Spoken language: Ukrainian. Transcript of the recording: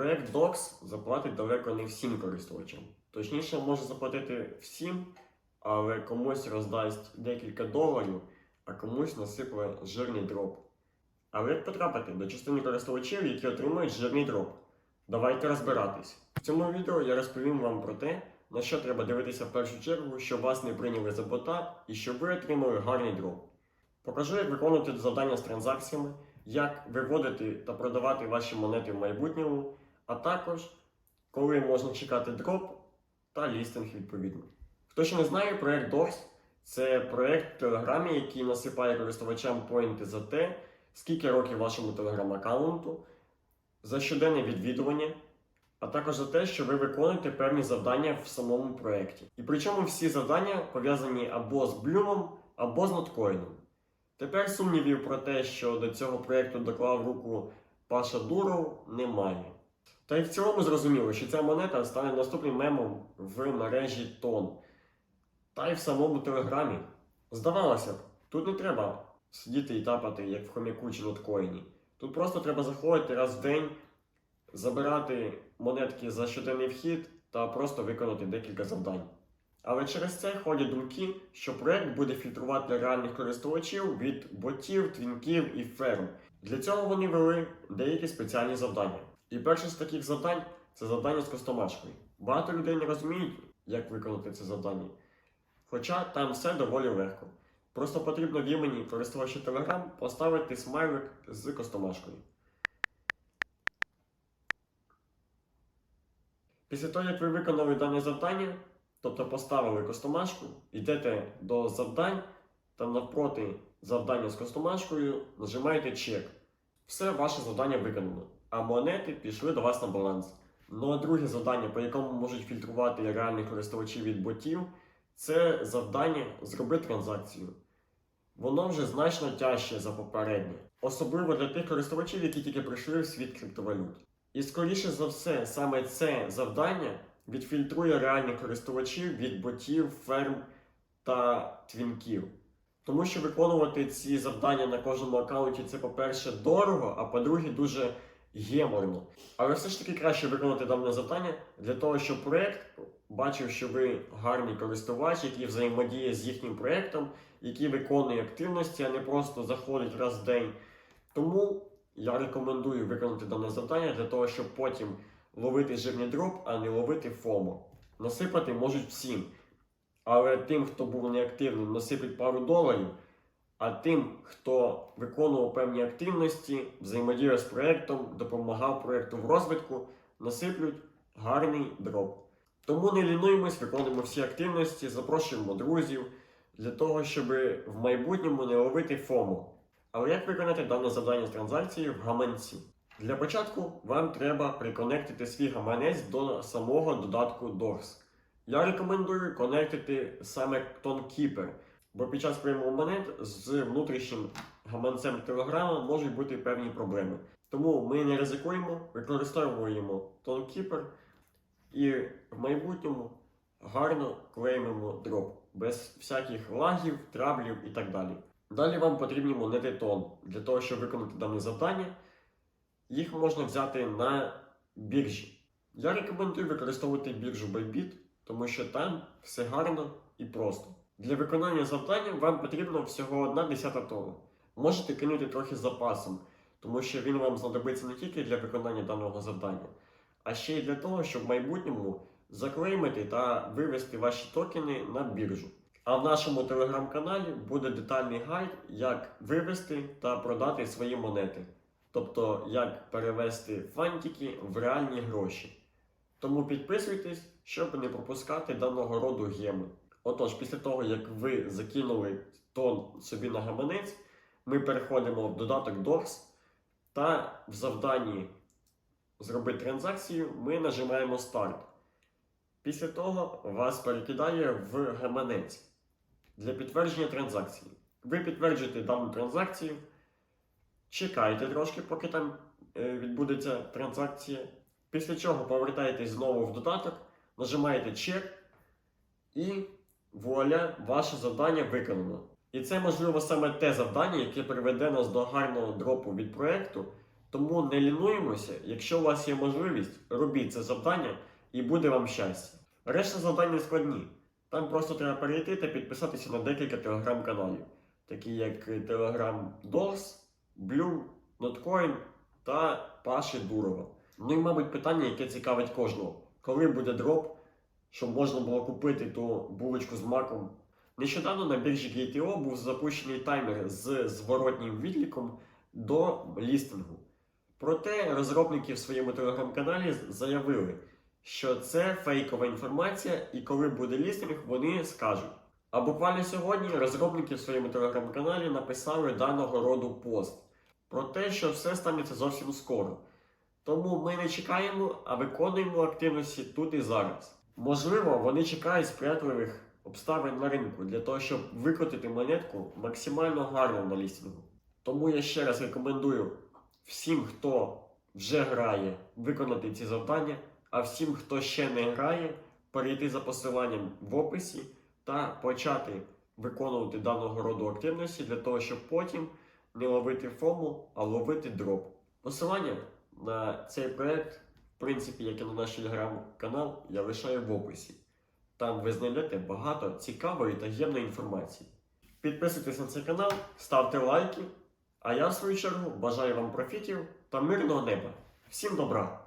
проект Docs заплатить далеко не всім користувачам. Точніше, може заплатити всім, але комусь роздасть декілька доларів, а комусь насипле жирний дроп. Але як потрапити до частини користувачів, які отримують жирний дроп? Давайте розбиратись. В цьому відео я розповім вам про те, на що треба дивитися в першу чергу, щоб вас не прийняли за бота і щоб ви отримали гарний дроп. Покажу, як виконувати завдання з транзакціями, як виводити та продавати ваші монети в майбутньому, а також коли можна чекати дроп та лістинг відповідно. Хто ще не знає, проект DORS – це проект в Телеграмі, який насипає користувачам поінти за те, скільки років вашому телеграм-аккаунту, за щоденне відвідування, а також за те, що ви виконуєте певні завдання в самому проєкті. І причому всі завдання пов'язані або з блюмом, або з ноткоїном. Тепер сумнівів про те, що до цього проєкту доклав руку Паша Дуров, немає. Та й в цілому зрозуміло, що ця монета стане наступним мемом в мережі Тон. Та й в самому телеграмі. Здавалося б, тут не треба сидіти і тапати, як в хомяку чи ноткоїні. Тут просто треба заходити раз в день, забирати монетки за щоденний вхід та просто виконати декілька завдань. Але через це ходять думки, що проект буде фільтрувати реальних користувачів від ботів, твінків і ферм. Для цього вони вели деякі спеціальні завдання. І перше з таких завдань це завдання з костомашкою. Багато людей не розуміють, як виконати це завдання. Хоча там все доволі легко. Просто потрібно в імені користувача Telegram поставити смайлик з костомашкою. Після того, як ви виконали дане завдання, тобто поставили костомашку, йдете до завдань, там навпроти завдання з костомашкою, нажимаєте чек. Все ваше завдання виконано, а монети пішли до вас на баланс. Ну а друге завдання, по якому можуть фільтрувати реальних користувачів від ботів, це завдання зроби транзакцію. Воно вже значно тяжче за попереднє, особливо для тих користувачів, які тільки прийшли в світ криптовалют. І скоріше за все, саме це завдання відфільтрує реальних користувачів від ботів, ферм та твінків. Тому що виконувати ці завдання на кожному аккаунті це, по-перше, дорого, а по-друге, дуже геморно. Але все ж таки краще виконати дане завдання для того, щоб проект бачив, що ви гарний користувач, який взаємодіє з їхнім проектом, який виконує активності, а не просто заходить раз в день. Тому я рекомендую виконати дане завдання для того, щоб потім ловити жирний дроп, а не ловити ФОМО. Насипати можуть всім. Але тим, хто був неактивним, насиплять пару доларів. А тим, хто виконував певні активності, взаємодіяв з проєктом, допомагав проєкту в розвитку, насиплють гарний дроп. Тому не лінуємось, виконуємо всі активності, запрошуємо друзів для того, щоб в майбутньому не ловити ФОМО. Але як виконати дане завдання з транзакції в гаманці? Для початку вам треба приконектити свій гаманець до самого додатку DORS. Я рекомендую конектити саме TonKeeper, бо під час прийому монет з внутрішнім гаманцем Telegram можуть бути певні проблеми. Тому ми не ризикуємо, використовуємо TonKeeper і в майбутньому гарно клеймимо дроп без всяких лагів, траблів і так далі. Далі вам потрібні монети тон для того, щоб виконати дане завдання. Їх можна взяти на біржі. Я рекомендую використовувати біржу Bybit, тому що там все гарно і просто. Для виконання завдання вам потрібно всього одна десята тона. Можете кинути трохи з запасом, тому що він вам знадобиться не тільки для виконання даного завдання, а ще й для того, щоб в майбутньому заклеймити та вивести ваші токени на біржу. А в нашому телеграм-каналі буде детальний гайд, як вивести та продати свої монети. Тобто, як перевести фантики в реальні гроші. Тому підписуйтесь, щоб не пропускати даного роду геми. Отож, після того, як ви закинули тон собі на гаманець, ми переходимо в додаток DORS та в завданні зробити транзакцію ми нажимаємо старт. Після того вас перекидає в гаманець для підтвердження транзакції. Ви підтверджуєте дану транзакцію, чекайте трошки, поки там е, відбудеться транзакція. Після чого повертаєтесь знову в додаток, нажимаєте чек і вуаля, ваше завдання виконано. І це можливо саме те завдання, яке приведе нас до гарного дропу від проекту Тому не лінуємося, якщо у вас є можливість, робіть це завдання і буде вам щастя. Решта завдань не складні. Там просто треба перейти та підписатися на декілька телеграм-каналів, такі як Telegram Dolls, Blue, Notcoin та Паші Дурова. Ну і, мабуть, питання, яке цікавить кожного. Коли буде дроп, щоб можна було купити ту булочку з маком. Нещодавно на біржі GTO був запущений таймер з зворотнім відліком до лістингу. Проте розробники в своєму телеграм-каналі заявили, що це фейкова інформація, і коли буде лістинг, вони скажуть. А буквально сьогодні розробники в своєму телеграм-каналі написали даного роду пост про те, що все станеться зовсім скоро. Тому ми не чекаємо, а виконуємо активності тут і зараз. Можливо, вони чекають сприятливих обставин на ринку для того, щоб викотити монетку максимально гарно на лістингу. Тому я ще раз рекомендую всім, хто вже грає, виконати ці завдання, а всім, хто ще не грає, перейти за посиланням в описі та почати виконувати даного роду активності для того, щоб потім не ловити фому, а ловити дроп. Посилання на цей проект, принципі, як і на наш телеграм-канал, я лишаю в описі. Там ви знайдете багато цікавої та ємної інформації. Підписуйтесь на цей канал, ставте лайки. А я, в свою чергу, бажаю вам профітів та мирного неба. Всім добра!